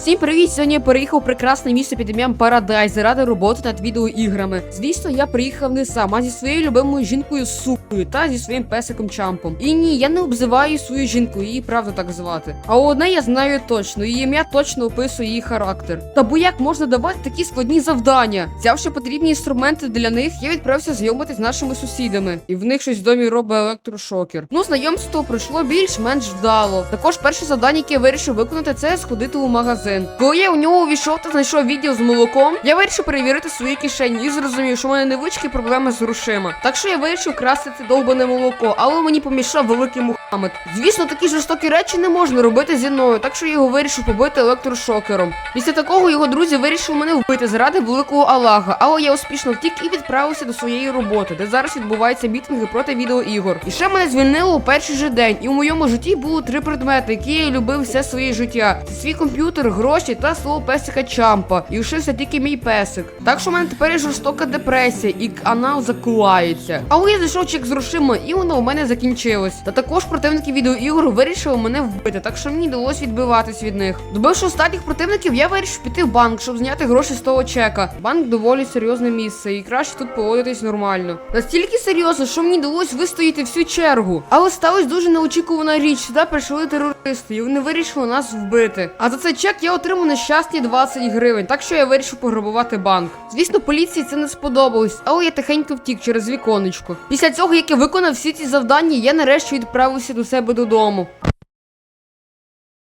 Всім привіт! Сьогодні я переїхав в прекрасне місто під ім'ям Парадайз заради роботи над відеоіграми. Звісно, я приїхав не сам, а зі своєю любимою жінкою Сукою та зі своїм песиком Чампом. І ні, я не обзиваю свою жінку, її правда так звати. А одне я знаю точно, її ім'я точно описує її характер. Та бо як можна давати такі складні завдання? Взявши потрібні інструменти для них, я відправився знайомитись з нашими сусідами, і в них щось в домі робить електрошокер. Ну, знайомство пройшло більш-менш вдало. Також перше завдання, яке я вирішив виконати, це сходити у магазин. Коли я у нього увійшов та знайшов відділ з молоком, я вирішив перевірити свої кишені і зрозумів, що в мене невеличкі проблеми з грошима. Так що я вирішив красти це довбане молоко, але мені помішав великий Мухаммед. Звісно, такі жорстокі речі не можна робити зі мною, так що я його вирішив побити електрошокером. Після такого його друзі вирішили мене вбити заради великого Аллаха, але я успішно втік і відправився до своєї роботи, де зараз відбуваються мітинги проти відеоігор. І ще мене звільнило у перший же день, і у моєму житті було три предмети, які я любив все своє життя: це свій комп'ютер, гроші та свого песика Чампа. І лишився тільки мій песик. Так що в мене тепер є жорстока депресія, і канал закулається. Але я знайшов чек з грошима, і воно у мене закінчилось. Та також противники відеоігор вирішили мене вбити, так що мені вдалося відбиватись від них. Добивши останніх противників, я вирішив піти в банк, щоб зняти гроші з того чека. Банк доволі серйозне місце, і краще тут поводитись нормально. Настільки серйозно, що мені вдалося вистояти всю чергу. Але сталася дуже неочікувана річ. Сюди прийшли терористи, і вони вирішили нас вбити. А за цей чек я отримав нещасні 20 гривень, так що я вирішив пограбувати банк. Звісно, поліції це не сподобалось, але я тихенько втік через віконечко. Після цього, як я виконав всі ці завдання, я нарешті відправився до себе додому.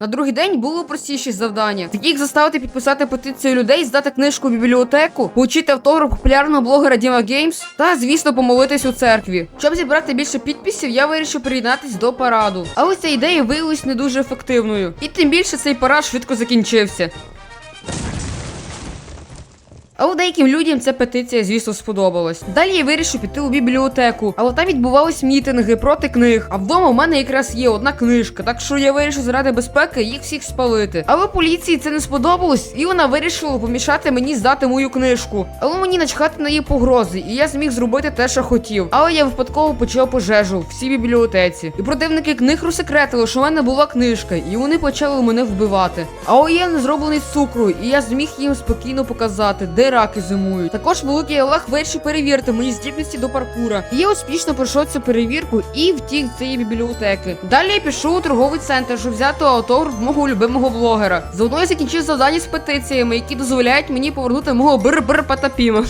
На другий день було простіші завдання, такі як заставити підписати петицію людей, здати книжку в бібліотеку, получити автограф популярного блогера Діма Геймс та, звісно, помолитись у церкві. Щоб зібрати більше підписів, я вирішив приєднатись до параду. Але ця ідея виявилась не дуже ефективною. І тим більше цей парад швидко закінчився. Але деяким людям ця петиція, звісно, сподобалась. Далі я вирішив піти у бібліотеку, але там відбувались мітинги проти книг. А вдома в мене якраз є одна книжка, так що я вирішив заради безпеки їх всіх спалити. Але поліції це не сподобалось, і вона вирішила помішати мені здати мою книжку. Але мені начхати на її погрози, і я зміг зробити те, що хотів. Але я випадково почав пожежу в цій бібліотеці. І противники книг розсекретили, що в мене була книжка, і вони почали мене вбивати. Але я не зроблений з цукру, і я зміг їм спокійно показати, де раки зимують. Також великий Олег вирішив перевірити мої здібності до паркура. Я успішно пройшов цю перевірку і втік з цієї бібліотеки. Далі я пішов у торговий центр, щоб взяти автограф мого любимого блогера. Заодно я закінчив завдання з петиціями, які дозволяють мені повернути мого бир-бир патапіма.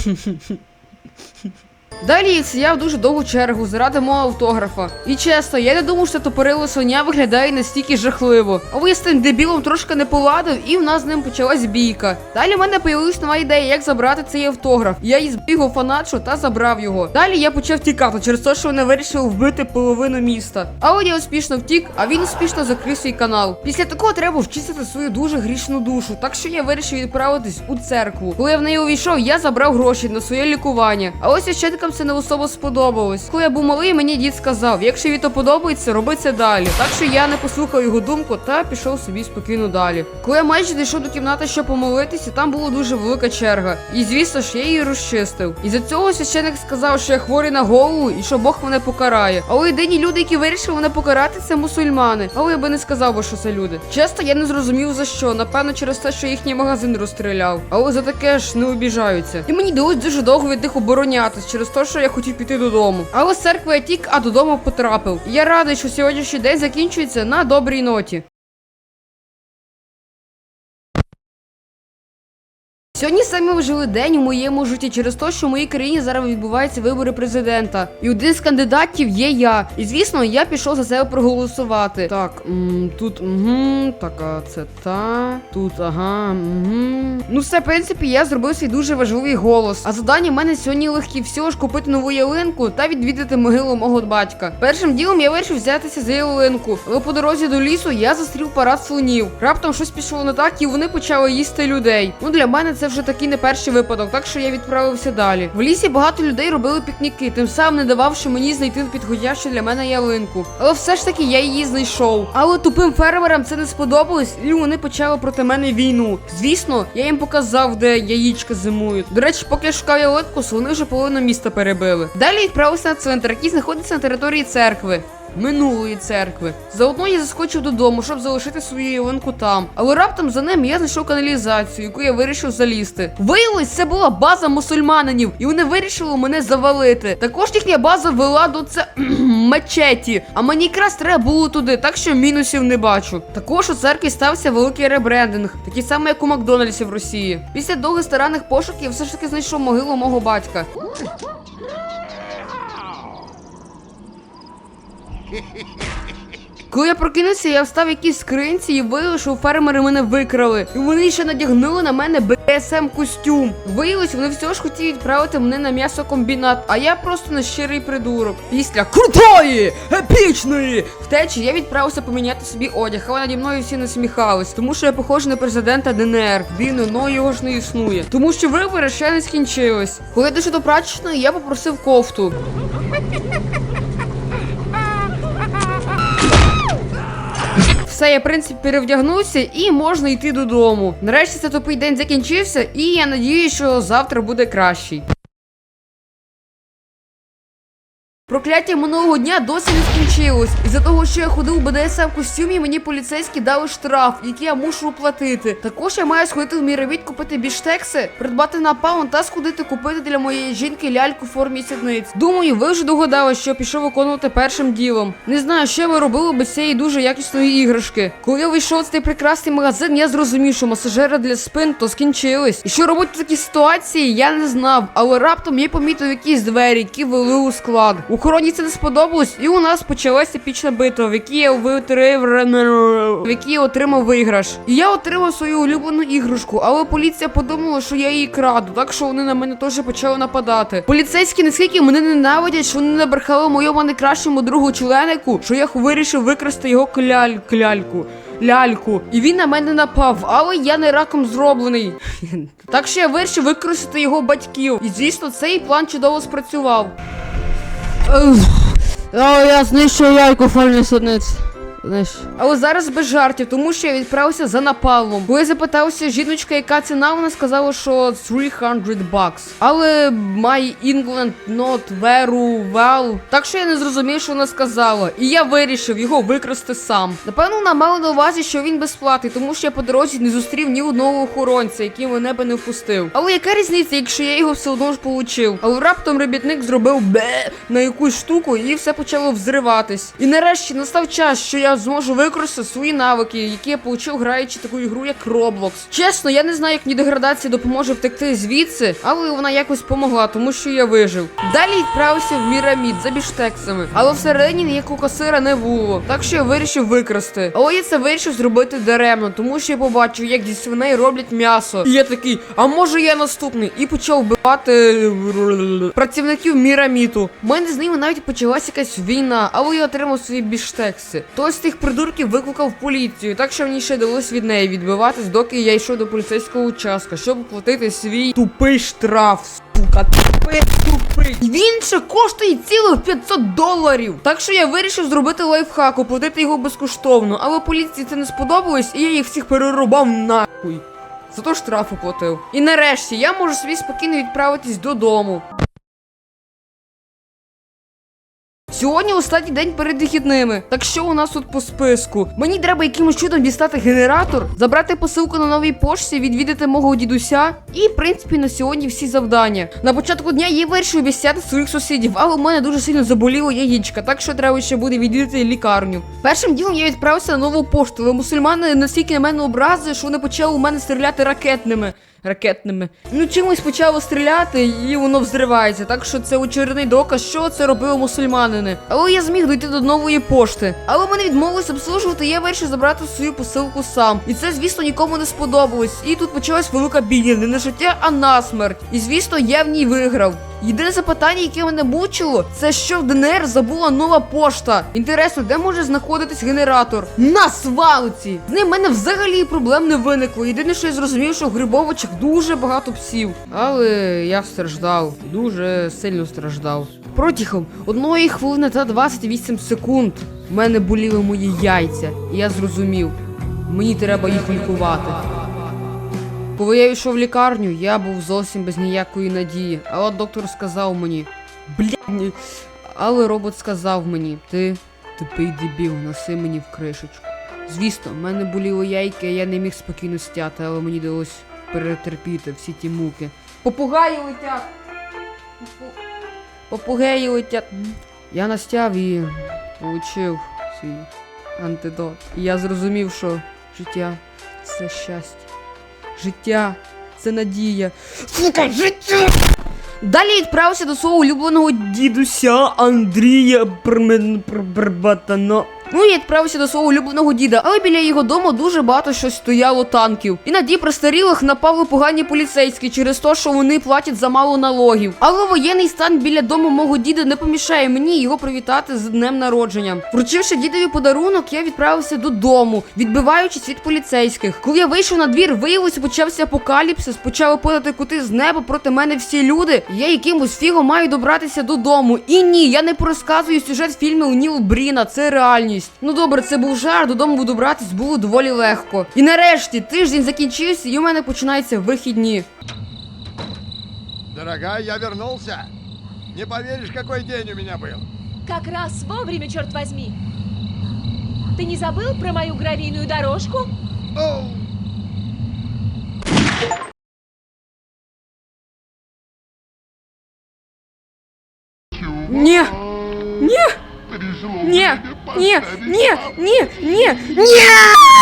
Далі я стояв дуже довгу чергу заради мого автографа. І чесно, я не думав, що топорило свиня виглядає настільки жахливо. Але я з тим дебілом трошки не поладив, і в нас з ним почалась бійка. Далі в мене появилась нова ідея, як забрати цей автограф. Я її збігав фанатшу та забрав його. Далі я почав тікати через те, що вони вирішили вбити половину міста. Але я успішно втік, а він успішно закрив свій канал. Після такого треба вчистити свою дуже грішну душу. Так що я вирішив відправитись у церкву. Коли я в неї увійшов, я забрав гроші на своє лікування. А ось священникам це не особо сподобалось. Коли я був малий, мені дід сказав: якщо їй то подобається, роби це далі. Так що я не послухав його думку та пішов собі спокійно далі. Коли я майже дійшов до кімнати, щоб помолитися, там була дуже велика черга. І звісно ж, я її розчистив. І за цього священик сказав, що я хворий на голову і що Бог мене покарає. Але єдині люди, які вирішили мене покарати, це мусульмани. Але я би не сказав, би, що це люди. Чесно, я не зрозумів за що. Напевно, через те, що їхній магазин розстріляв. Але за таке ж не обіжаються. І мені довелось дуже довго від них оборонятись через те, що я хотів піти додому. Але з церкви я тік, а додому потрапив. Я радий, що сьогоднішній день закінчується на добрій ноті. Сьогодні саме важливий день у моєму житті через те, що в моїй країні зараз відбуваються вибори президента. І один з кандидатів є я. І звісно, я пішов за себе проголосувати. Так, м, тут угу, так, а це та. Тут, ага, угу. Ну, все, в принципі, я зробив свій дуже важливий голос. А завдання в мене сьогодні легкі всього ж купити нову ялинку та відвідати могилу мого батька. Першим ділом я вирішив взятися за ялинку, але по дорозі до лісу я застрів парад слонів. Раптом щось пішло не так, і вони почали їсти людей. Ну для мене це вже такий не перший випадок, так що я відправився далі. В лісі багато людей робили пікніки, тим самим не дававши мені знайти підходящу для мене ялинку. Але все ж таки я її знайшов. Але тупим фермерам це не сподобалось, і вони почали проти мене війну. Звісно, я їм показав, де яєчка зимують. До речі, поки я шукав ялинку, вони вже половину міста перебили. Далі відправився на цвинтар, який знаходиться на території церкви. Минулої церкви. Заодно я заскочив додому, щоб залишити свою ялинку там. Але раптом за ним я знайшов каналізацію, яку я вирішив залізти. Виявилось, це була база мусульманинів, і вони вирішили мене завалити. Також їхня база вела до це мечеті. А мені якраз треба було туди, так що мінусів не бачу. Також у церкві стався великий ребрендинг, такий самий, як у Макдональдсі в Росії. Після довгих старанних пошуків я все ж таки знайшов могилу мого батька. Коли я прокинувся, я встав в якійсь скринці і виявив, що фермери мене викрали. І вони ще надягнули на мене БСМ костюм. Виявилось, вони всього ж хотіли відправити мене на м'ясокомбінат, а я просто не щирий придурок. Після крутої, епічної втечі я відправився поміняти собі одяг, але наді мною всі насміхались, тому що я похожий на президента ДНР. Дивно, но його ж не існує. Тому що вибори ще не скінчились. Коли я дійшов до прачечної, я попросив кофту. Все, я в принципі перевдягнувся і можна йти додому. Нарешті це тупий день закінчився, і я надію, що завтра буде кращий. Прокляття минулого дня досі не скінчилось. Із-за того, що я ходив у БДСМ костюмі, мені поліцейські дали штраф, який я мушу оплатити. Також я маю сходити в міровід купити біштекси, придбати напалм та сходити купити для моєї жінки ляльку в формі сідниць. Думаю, ви вже догадались, що пішов виконувати першим ділом. Не знаю, що ми робили без цієї дуже якісної іграшки. Коли я вийшов в цей прекрасний магазин, я зрозумів, що масажери для спин то скінчились. І що робити в такій ситуації, я не знав. Але раптом я помітив якісь двері, які вели у склад. Охороні це не сподобалось, і у нас почалася епічна битва, в якій я витрив в якій я отримав виграш. І я отримав свою улюблену іграшку, але поліція подумала, що я її краду, так що вони на мене теж почали нападати. Поліцейські наскільки мене ненавидять, що вони набрехали моєму найкращому другу членику, що я вирішив викрасти його кляль кляльку. Ляльку, і він на мене напав, але я не раком зроблений. так що я вирішив використати його батьків. І звісно, цей план чудово спрацював. Uff. O, ja zniszczę jajko, fajny sodnic. Знаєш. Але зараз без жартів, тому що я відправився за напалмом. Коли я запитався жіночка, яка ціна, вона сказала, що 300 bucks. Але my England not very well. Так що я не зрозумів, що вона сказала. І я вирішив його викрасти сам. Напевно, вона мала на увазі, що він безплатний, тому що я по дорозі не зустрів ні одного охоронця, який мене би не впустив. Але яка різниця, якщо я його все одно ж получив? Але раптом робітник зробив бе на якусь штуку, і все почало взриватись. І нарешті настав час, що я зможу використати свої навики, які я получив граючи таку ігру, як Roblox. Чесно, я не знаю, як мені деградація допоможе втекти звідси, але вона якось помогла, тому що я вижив. Далі відправився в Мірамід за біштексами, але всередині ніякого касира не було. Так що я вирішив викрасти. Але я це вирішив зробити даремно, тому що я побачив, як зі свиней роблять м'ясо. І я такий, а може я наступний? І почав вбивати працівників Міраміту. У мене з ними навіть почалася якась війна, але я отримав свої біштекси. Хтось з тих придурків викликав поліцію, так що мені ще далось від неї відбиватись, доки я йшов до поліцейського участка, щоб платити свій тупий штраф. Сука, тупий. І Він ще коштує цілих 500 доларів. Так що я вирішив зробити лайфхак, оплатити його безкоштовно. Але поліції це не сподобалось, і я їх всіх перерубав нахуй. Зато штраф оплатив. І нарешті я можу собі спокійно відправитись додому. Сьогодні останній день перед вихідними. Так що у нас тут по списку? Мені треба якимось чудом дістати генератор, забрати посилку на новій пошті, відвідати мого дідуся. І, в принципі, на сьогодні всі завдання. На початку дня я вирішив обіцяти своїх сусідів, але у мене дуже сильно заболіло яєчка, так що треба ще буде відвідати лікарню. Першим ділом я відправився на нову пошту, але мусульмани настільки на мене образили, що вони почали у мене стріляти ракетними. Ракетними. Ну, чимось почало стріляти, і воно взривається. Так що це очередний доказ, що це робили мусульманини. Але я зміг дойти до нової пошти. Але мене відмовились обслужувати, я вирішив забрати свою посилку сам. І це, звісно, нікому не сподобалось. І тут почалась велика бійня, не на життя, а на смерть. І звісно, я в ній виграв. Єдине запитання, яке мене мучило, це що в ДНР забула нова пошта. Інтересно, де може знаходитись генератор? На свалці! З ним в мене взагалі проблем не виникло. Єдине, що я зрозумів, що в Грибовичах дуже багато псів. Але я страждав, дуже сильно страждав. Протягом одної хвилини та 28 секунд в мене боліли мої яйця, і я зрозумів, мені треба їх лікувати. Коли я йшов в лікарню, я був зовсім без ніякої надії. Але доктор сказав мені, блядь, але робот сказав мені, ти Тупий дебіл, носи мені в кришечку. Звісно, в мене боліло яйки, я не міг спокійно стяти, але мені вдалося перетерпіти всі ті муки. Попугаї летять! Попу- Попугаї летять. Я настяв і отримав свій антидот. І я зрозумів, що життя це щастя. Життя це надія. Сука, життя! Далі відправився до свого улюбленого дідуся Андрія Бербатано. Ну і відправився до свого улюбленого діда, але біля його дому дуже багато щось стояло танків. І на ті престарілих напали погані поліцейські через те, що вони платять замало налогів. Але воєнний стан біля дому мого діда не помішає мені його привітати з днем народження. Вручивши дідові подарунок, я відправився додому, відбиваючись від поліцейських. Коли я вийшов на двір, виявилося, почався апокаліпсис, почали падати кути з неба проти мене всі люди. Я якимось фігом маю добратися додому. І ні, я не порозказую сюжет фільму Ніл Бріна, це реальність Ну добре, це був жар, додому добратись було доволі легко. І нарешті тиждень закінчився, і у мене починаються вихідні. Дорогая, я вернулся. Не поверишь, какой день у меня был. Как раз вовремя, черт возьми. Ты не забыл про мою гравийную дорожку? Оу. Ні! Ні! Ні! Ні! Ні!